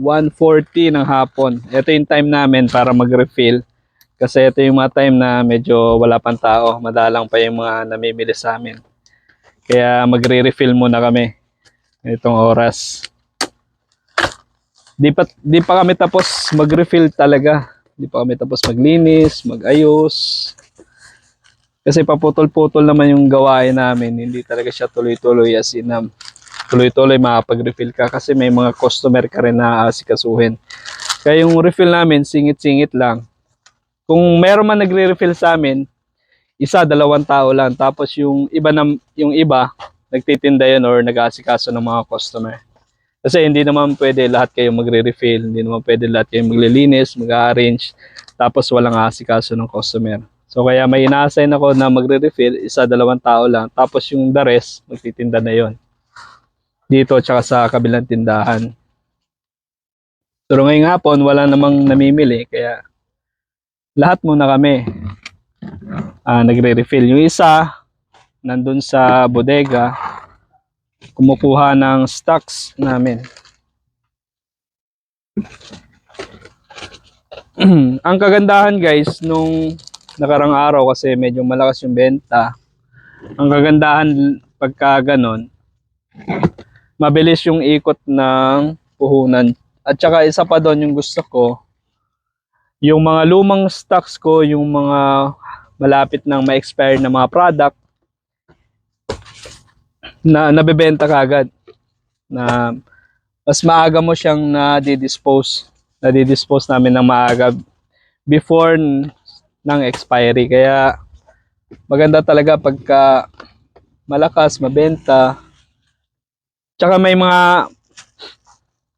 1.40 ng hapon. Ito yung time namin para mag-refill. Kasi ito yung mga time na medyo wala pang tao. Madalang pa yung mga namimili sa amin. Kaya magre-refill muna kami. Itong oras. Di pa, di pa kami tapos mag-refill talaga. Di pa kami tapos maglinis, mag-ayos. Kasi paputol-putol naman yung gawain namin. Hindi talaga siya tuloy-tuloy as in um, tuloy-tuloy makapag-refill ka kasi may mga customer ka rin na asikasuhin. Kaya yung refill namin, singit-singit lang. Kung meron man nagre-refill sa amin, isa, dalawang tao lang. Tapos yung iba, na, yung iba nagtitinda yun or nag-aasikaso ng mga customer. Kasi hindi naman pwede lahat kayo magre-refill, hindi naman pwede lahat kayo maglilinis, mag-arrange, tapos walang aasikaso ng customer. So kaya may ina-assign ako na magre-refill, isa, dalawang tao lang, tapos yung the rest, magtitinda na yon Dito tsaka sa kabilang tindahan. Pero ngayong hapon, wala namang namimili, kaya lahat muna kami ah, nagre-refill. Yung isa, nandun sa bodega, kumukuha ng stocks namin. Ang kagandahan guys, nung nakarang araw kasi medyo malakas yung benta, ang kagandahan pagka ganon, mabilis yung ikot ng puhunan. At saka isa pa doon yung gusto ko, yung mga lumang stocks ko, yung mga malapit nang ma-expire na mga product, na nabebenta kagad na mas maaga mo siyang na-dispose na-dispose namin ng maaga before ng expiry kaya maganda talaga pagka malakas mabenta tsaka may mga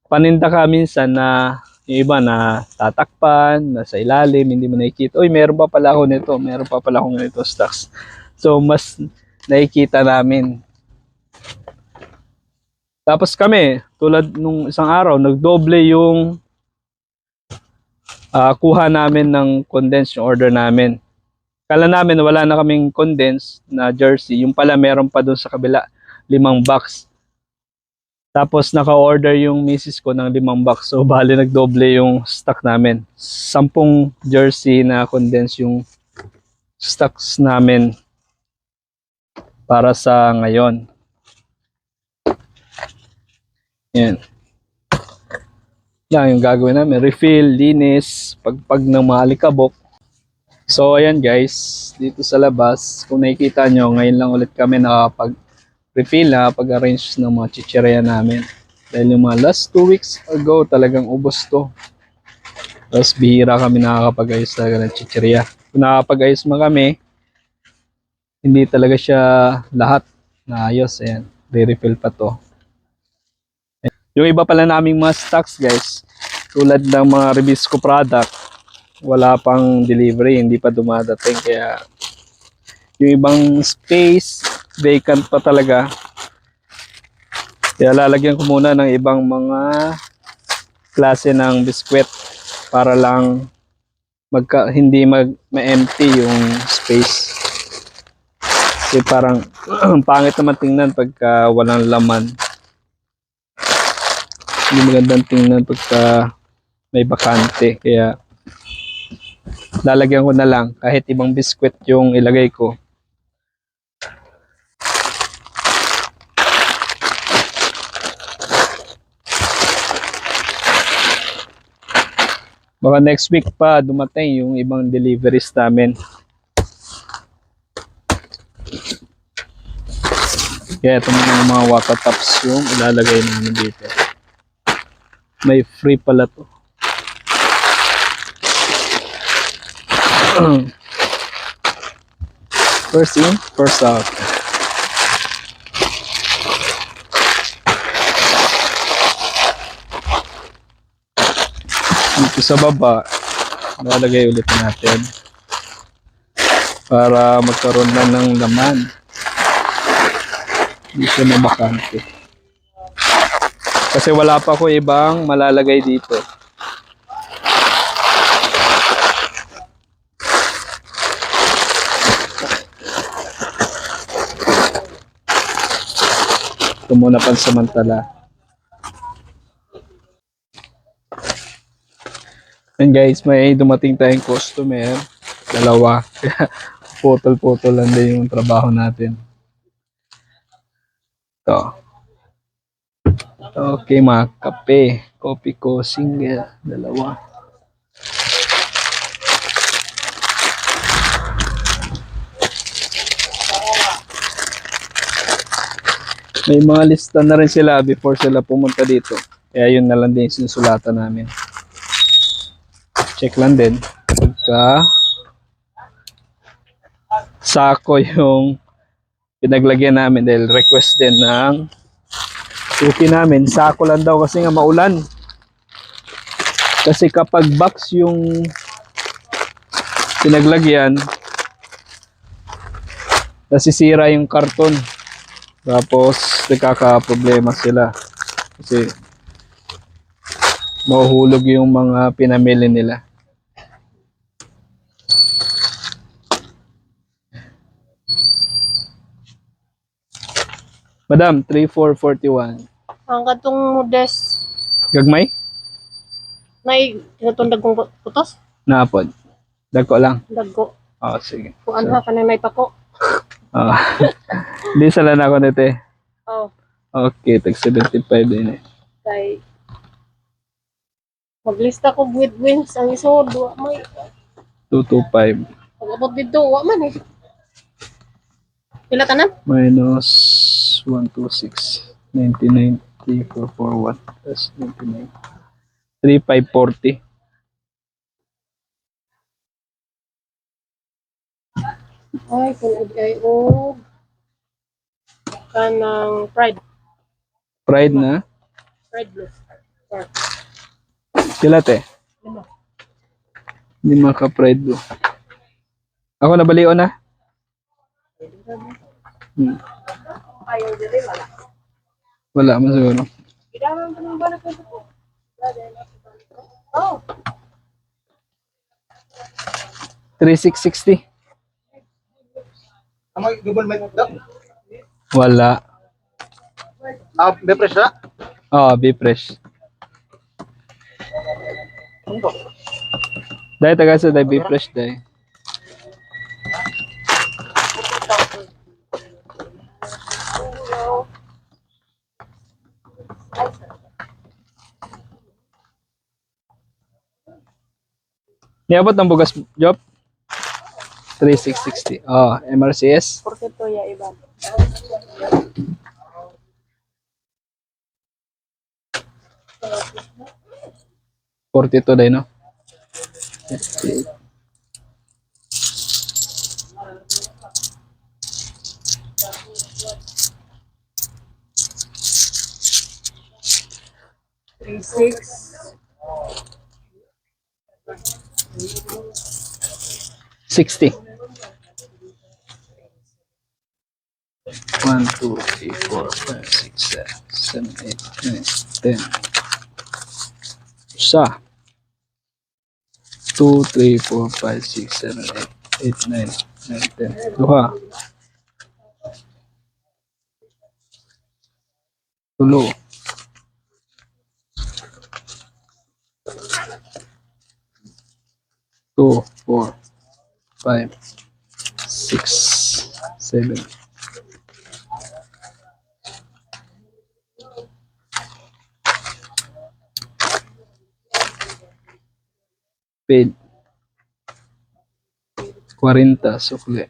paninda ka minsan na yung iba na tatakpan, nasa ilalim, hindi mo nakikita. Uy, meron pa pala ako nito, meron pa pala akong nito stocks. So, mas nakikita namin tapos kami, tulad nung isang araw, nagdoble yung ah, kuha namin ng condense yung order namin. Kala namin wala na kaming condense na jersey. Yung pala meron pa dun sa kabila, limang box. Tapos naka-order yung misis ko ng limang box. So bali nagdoble yung stock namin. Sampung jersey na condense yung stocks namin para sa ngayon. Yan. Yan yung gagawin namin. Refill, linis, pagpag ng mga alikabok. So ayan guys, dito sa labas, kung nakikita nyo, ngayon lang ulit kami nakapag-refill, nakapag-arrange ng mga chicheria namin. Dahil yung mga last two weeks ago, talagang ubos to. Tapos bihira kami nakakapag-ayos talaga ng chicheria. Kung nakakapag-ayos man kami, hindi talaga siya lahat na ayos. Ayan, re-refill pa to. Yung iba pala naming mga stocks guys, tulad ng mga Ribisco product, wala pang delivery, hindi pa dumadating. Kaya yung ibang space, vacant pa talaga. Kaya lalagyan ko muna ng ibang mga klase ng biskwit para lang magka, hindi mag ma-empty yung space. Kasi parang pangit naman tingnan pagka walang laman hindi magandang tingnan pagka may bakante. Kaya lalagyan ko na lang kahit ibang biskwit yung ilagay ko. Baka next week pa dumating yung ibang deliveries namin. Kaya ito muna mga water tops yung ilalagay namin dito. May free pala to. first in, first out. Dito sa baba, lalagay ulit natin para magkaroon na ng laman. Hindi siya mabakante. Kasi wala pa ko ibang malalagay dito. Ito muna pansamantala. And guys, may dumating tayong customer. Dalawa. Putol-putol lang din yung trabaho natin. Ito. Okay, mga kape. Coffee ko, single. Dalawa. May mga lista na rin sila before sila pumunta dito. Kaya yun na lang din sinusulatan namin. Check lang din. Pagka sako yung pinaglagyan namin dahil request din ng suki namin. Sako lang daw kasi nga maulan. Kasi kapag box yung pinaglagyan, nasisira yung karton. Tapos, nagkaka-problema sila. Kasi, mahuhulog yung mga pinamili nila. Madam, 3441. Ang katong modest Gagmay? may tinatong dagkong putos, Naapod. Dagko lang. dagko. Oh, sige. Kuan ha kanay may pako. Oh. Hindi sala na ako nito eh. Oh, Okay, tag 75 din eh. kay maglista ko with wins ang isod wa may 225 pag abot dito wa man eh. Pila tanan? minus 126 99 3441 plus 99 3540 Ay, kung ay o kanang pride, Pride na. pride blue. Or, Sila te. lima. Hindi maka-pride do. Ako nabalion na. Hmm. Ayaw diri wala. Wala man siguro. Bala ko ko. Oh, 3660. Amoy gubon may daw. Wala. Ah, may fresh na? Oh, be fresh. Ano to? Dahil taga sa dahil be fresh dahil. Niabot ang bugas, Job? 3660. Oh, MRCS. 42 ya, Iban. Forty-two no? 60. 1, 2, 3, 4, 5, 6, 7, 8, 9, 10. Isa. 2, 3, 4, 5, 6, 7, 8, 8, 9, 9, 10. Duha. Tulo. Two, four, five, six, seven. Paid. 40 sukli.